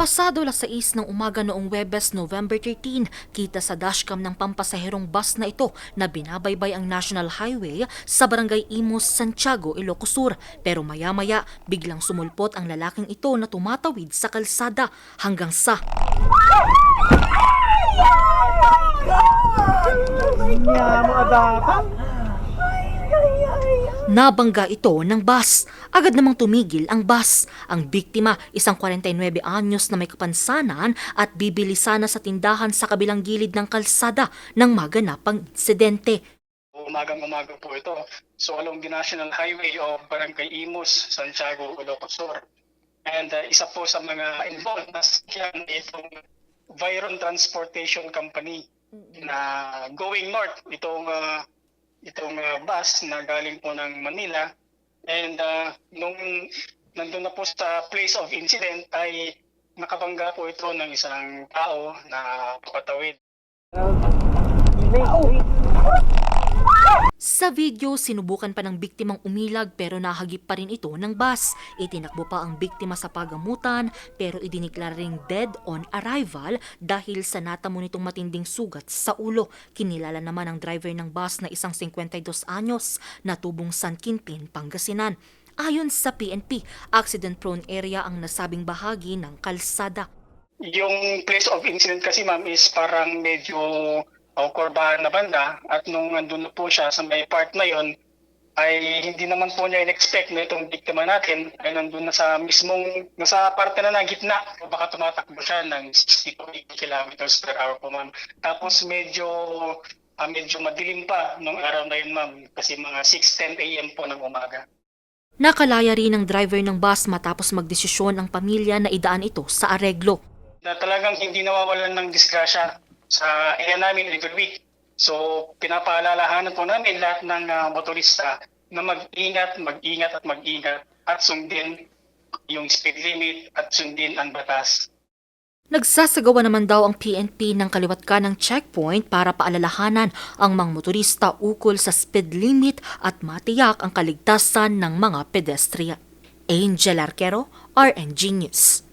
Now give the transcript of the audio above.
Pasado las 6 ng umaga noong Webes, November 13, kita sa dashcam ng pampasaherong bus na ito na binabaybay ang National Highway sa Barangay Imos, Santiago, Ilocos Sur. Pero maya-maya, biglang sumulpot ang lalaking ito na tumatawid sa kalsada hanggang sa Nga mo adapa. Nabangga ito ng bus. Agad namang tumigil ang bus. Ang biktima, isang 49 anyos na may kapansanan at bibili sana sa tindahan sa kabilang gilid ng kalsada ng maganapang insidente. umagang umaga po ito. So along the National Highway of Barangay Imus, Santiago, Ilocos Sur. And uh, isa po sa mga involved na sakyan itong Viron Transportation Company na going north itong uh, itong uh, bus na galing po ng Manila and uh, nung nandun na po sa place of incident ay nakabangga po ito ng isang tao na pakatawid. Sa video, sinubukan pa ng biktimang umilag pero nahagip pa rin ito ng bus. Itinakbo pa ang biktima sa pagamutan pero idiniklara ring dead on arrival dahil sa natamo nitong matinding sugat sa ulo. Kinilala naman ang driver ng bus na isang 52 anyos na tubong San Quintin, Pangasinan. Ayon sa PNP, accident-prone area ang nasabing bahagi ng kalsada. Yung place of incident kasi ma'am is parang medyo o kurbahan na banda at nung nandun na po siya sa may part na yon ay hindi naman po niya in-expect na itong biktima natin ay nandun na sa mismong, nasa parte na ng gitna o baka tumatakbo siya ng 60 to 80 kilometers per hour po ma'am. Tapos medyo ah, medyo madilim pa nung araw na yun ma'am kasi mga 6.10 a.m. po ng umaga. Nakalaya rin ng driver ng bus matapos magdesisyon ang pamilya na idaan ito sa areglo. na talagang hindi nawawalan ng disgrasya sa area namin every week. So, pinapaalalahanan po namin lahat ng ah, motorista na mag-ingat, mag-ingat at mag-ingat at sundin yung speed limit at sundin ang batas. Nagsasagawa naman daw ang PNP ng kaliwat ka ng checkpoint para paalalahanan ang mga motorista ukol sa speed limit at matiyak ang kaligtasan ng mga pedestrian. Angel Arquero, RNG News.